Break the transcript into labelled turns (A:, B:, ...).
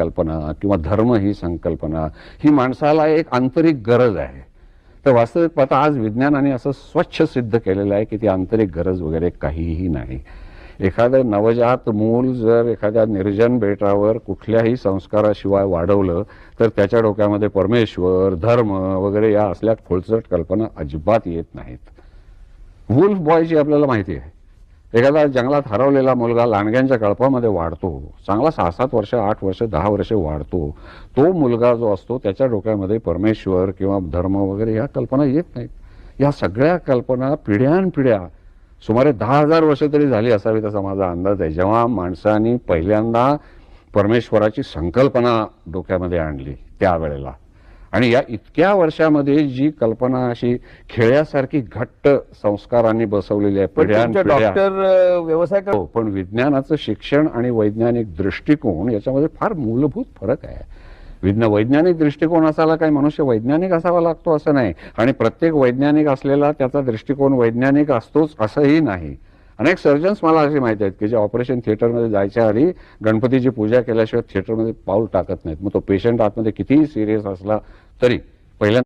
A: कल्पना किंवा धर्म ही संकल्पना ही माणसाला एक आंतरिक गरज आहे. तर वास्तविक पाहता आज विज्ञानाने असं स्वच्छ सिद्ध केलेलं आहे की ती आंतरिक गरज वगैरे काहीही नाही. एखादं नवजात मूल जर एखाद्या निर्जन बेटावर कुठल्याही संस्काराशिवाय वाढवलं तर त्याच्या डोक्यामध्ये परमेश्वर धर्म वगैरे या असल्या खोलचट कल्पना अजिबात येत नाहीत. वुल्फ बॉयची आपल्याला माहिती आहे एखादा जंगलात हरवलेला मुलगा लांडग्यांच्या कळपामध्ये वाढतो. चांगला सहा सात वर्ष आठ वर्ष दहा वर्ष वाढतो. तो मुलगा जो असतो त्याच्या डोक्यामध्ये परमेश्वर किंवा धर्म वगैरे ह्या कल्पना येत नाहीत. या सगळ्या कल्पना पिढ्यानपिढ्या सुमारे दहा हजार वर्ष तरी झाली असावी असा माझा अंदाज आहे. जेव्हा माणसाने पहिल्यांदा परमेश्वराची संकल्पना डोक्यामध्ये आणली त्यावेळेला. आणि या इतक्या वर्षामध्ये जी कल्पना अशी खेळ्यासारखी घट्ट संस्कारांनी बसवलेली आहे
B: डॉक्टर व्यवसाय कर
A: हो पण विज्ञानाचं शिक्षण आणि वैज्ञानिक दृष्टिकोन याच्यामध्ये फार मूलभूत फरक आहे. विज्ञा वैज्ञानिक दृष्टिकोन असायला काही मनुष्य वैज्ञानिक असावा लागतो असं नाही. आणि प्रत्येक वैज्ञानिक असलेला त्याचा दृष्टिकोन वैज्ञानिक असतोच असंही नाही. अनेक सर्जन्स मला असे माहिती आहेत की जे ऑपरेशन थिएटरमध्ये जायच्या आधी गणपतीची पूजा केल्याशिवाय थिएटरमध्ये पाऊल टाकत नाहीत. मग तो पेशंट आतमध्ये कितीही सिरियस असला तरी. पहिल्यांदा